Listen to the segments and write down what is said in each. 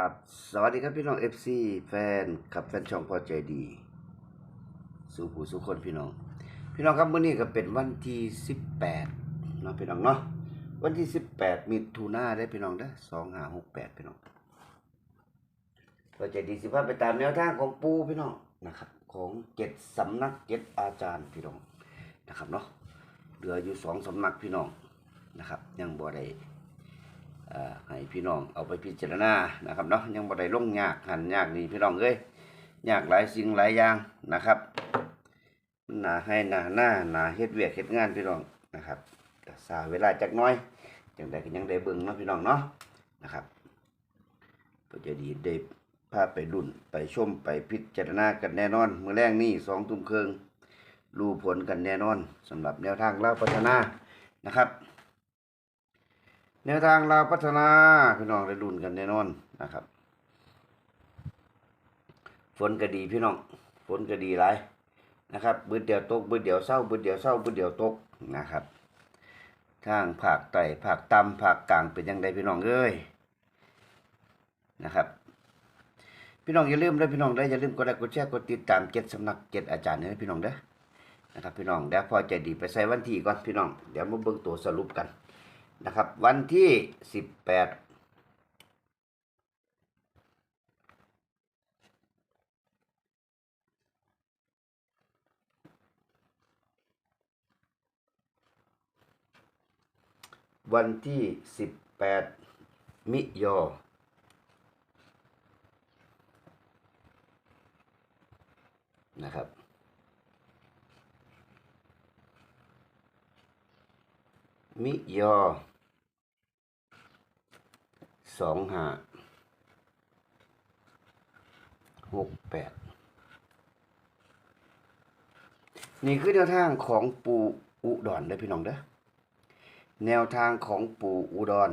ครับสวัสดีครับพี่น้อง FC แฟนกับแฟนช่องพอใจดี สู่ผู้สู่คนพี่น้อง พี่น้องครับเมื้อนี้ก็เป็นวันที่18เนาะพี่น้องเนาะวันที่18มิถุนาได้พี่น้องเด้สอ2568พี่น้องพอใจดีสิพาไปตามแนวทางของปูพี่น้องนะครับ ของเจ็ดสำนักเจ็ดอาจารย์พี่น้องนะครับเนาะเหลืออยู่สองสำนักพี่น้องนะครับ ยังบ่ได้ ให้พี่น้องเอาไปพิจารณานะครับเนาะยังบ่ได้ลงยากหันยากนี่พี่น้องเอ้ยยากหลายสิ่งหลายอย่างนะครับหนาให้หนาหน้าหนาเฮ็ดเวียกเฮ็ดงานพี่น้องนะครับสาเวลาจักน้อยจังไดก็ยังได้เบิ่งเนาะพี่น้องเนาะนะครับก็จะดีได้พาไปรุ่นไปชมไปพิจารณากันแน่นอนมื้อแรกนี่2ทุ่มครึ่งรู้ผลกันแน่นอนสำหรับแนวทางเล่าพัฒนานะครับ แนวทางเราพัฒนาพี่น้องได้รุ่นกันแน่นอนนะครับ ฝนก็ดีพี่น้อง ฝนก็ดีหลายนะครับบืดเดียวตกบืดเดียวเศร้าบืดเดียวเศร้าบืดเดียวตกนะครับ ทางภาคใต้ภาคต่ำภาคกลางเป็นยังไงพี่น้องเอ้ยนะครับ พี่น้องอย่าลืมเด้อพี่น้องได้อย่าลืมกดไลค์กดแชร์กดติดตามเจ็ดสำนักเจ็ดอาจารย์เด้อพี่น้องเด้อนะครับพี่น้องเดี๋ยวพอใจดีไปใส่วันที่ก่อนพี่น้อง เดี๋ยวมาเบิ่งตัวสรุปกัน นะครับ วันที่สิบแปดวันที่สิบแปดมิยอนะครับ มิยอสองห้าหกแปดนี่คือแนวทางของปูอุดรเด้อพี่น้องเด้อแนวทางของปูอุดร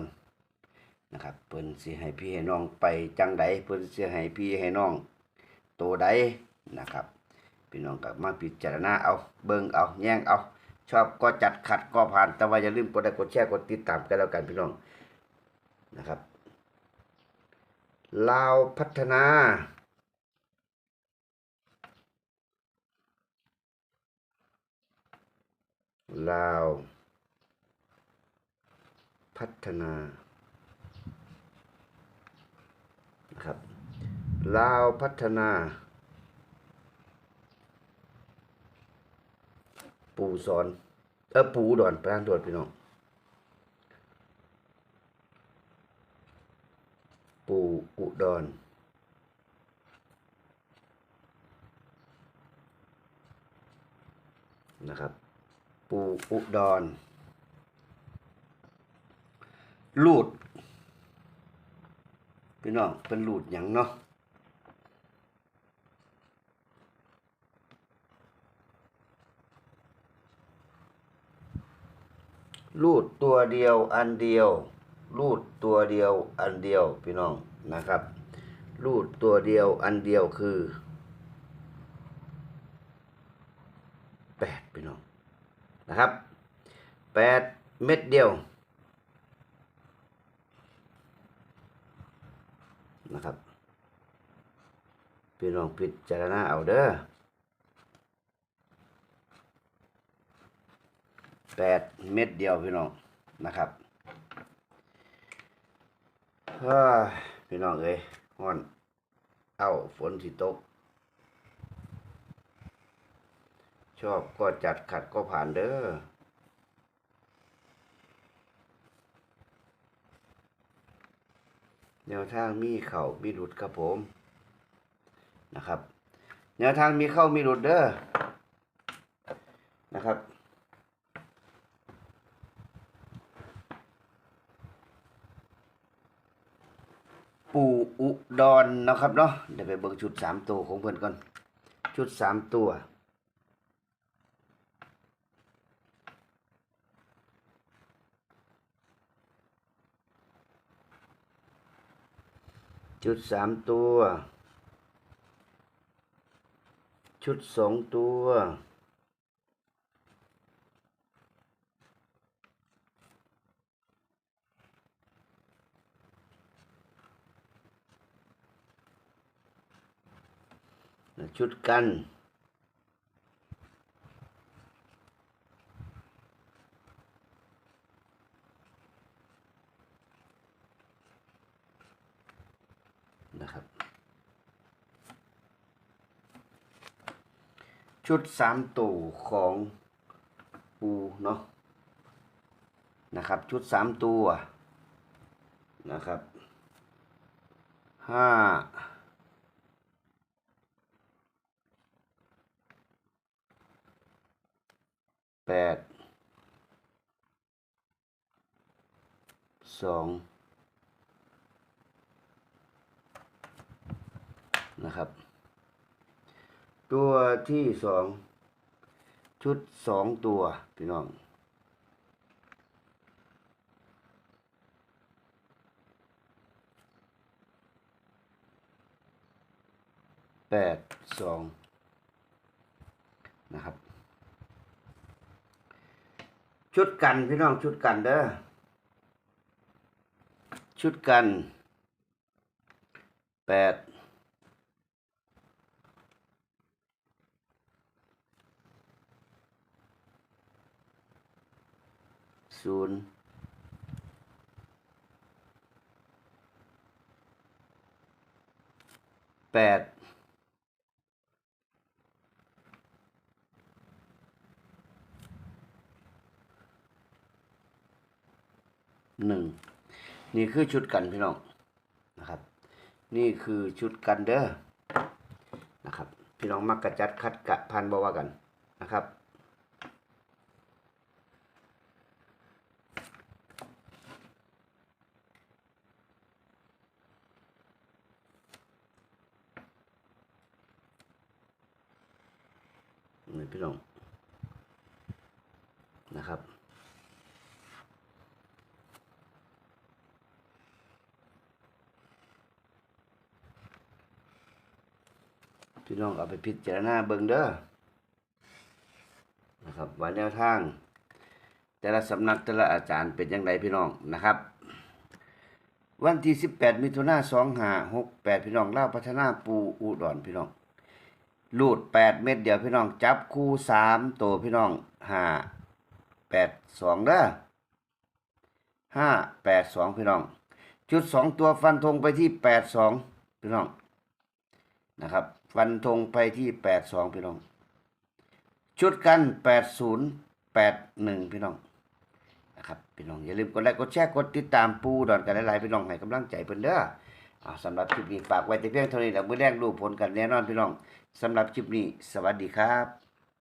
นะครับเพิ่นสิให้พี่ให้น้องไปจังใดเพิ่นสิให้พี่ให้น้องโตใดนะครับ พี่น้องก็มาพิจารณาเอาเบิ่งเอาแย่งเอา ชอบก็จัดขัดก็ผ่าน แต่ว่าอย่าลืมกดไลค์กดแชร์กดติดตามกันแล้วกันพี่น้องนะครับลาวพัฒนา ลาว พัฒนานะครับลาวพัฒนา ปูสอนเออปูอุดอนประธานโทษพี่น้องปูอุดรนะครับปูอุดรลูดพี่น้องเป็นลูดหยังเนาะ รูดตัวเดียวอันเดียว รูดตัวเดียวอันเดียวพี่น้องนะครับ รูดตัวเดียวอันเดียวคือแปดพี่น้องนะครับแปดเม็ดเดียวนะครับพี่น้องพิจารณาเอาเด้อ แปดเม็ดเดียวพี่น้องนะครับพี่น้องเอ้ยฮ้อนเอ้าฝนสิตก ชอบก็จัดขัดก็ผ่านเด้อแนวทางมีเข่ามีหลุดครับผมนะครับ แนวทางมีเข้ามีหลุดเด้อนะครับ ปู่อุดรนะครับเนาะเดี๋ยวไปเบิ่งชุดสามตัวของเพื่อนก่อน ชุดสามตัว ชุดสามตัว ชุดสองตัว ช ชุดกัน นะครับ ชุดสามตัวของปูเนาะนะครับ ชุดสามตัวนะครับห้าแปดสองนะครับ ตัวที่สองชุดสองตัวพี่น้องแปดสองนะครับ ชุดกันพี่น้องชุดกันเด้อชุดกันแปดศูนย์แปด หนึ่งนี่คือชุดกันพี่น้องนะครับ นี่คือชุดกันเด้อนะครับ พี่น้องมักกระจัดคัดกะพันบว่ากันนะครับนี่พี่น้องนะครับ พี่น้องเอาไปพิจารณาเบิ่งเด้อนะครับว่าแนวทาง แต่ละสำนักแต่ละอาจารย์เป็นยังไงพี่น้องนะครับ วันที่ 18 มิถุนายน2568พี่น้องเล่าพัฒนาปูอุดรพี่น้องลูด8เม็ดเดียวพี่น้อง จับคู่3ตัวพี่น้อง5 8 2เด้อ5 8 2พี่น้อง ชุด2ตัวฟันธงไปที่8 2พี่น้องนะครับ ฟันธงไปที่แปดสองพี่น้อง ชุดกันแปดศูนย์แปดหนึ่งพี่น้องนะครับพี่น้องอย่าลืมกดไลค์กดแชร์กดติดตามปูดอนกันหลายๆพี่น้องให้กำลังใจเพิ่นเด้อสำหรับคลิปนี้ฝากไว้แต่เพียงเท่านี้แล้วมื้อแรกรู้ผลกันแน่นอนพี่น้องสำหรับคลิปนี้ สวัสดีครับ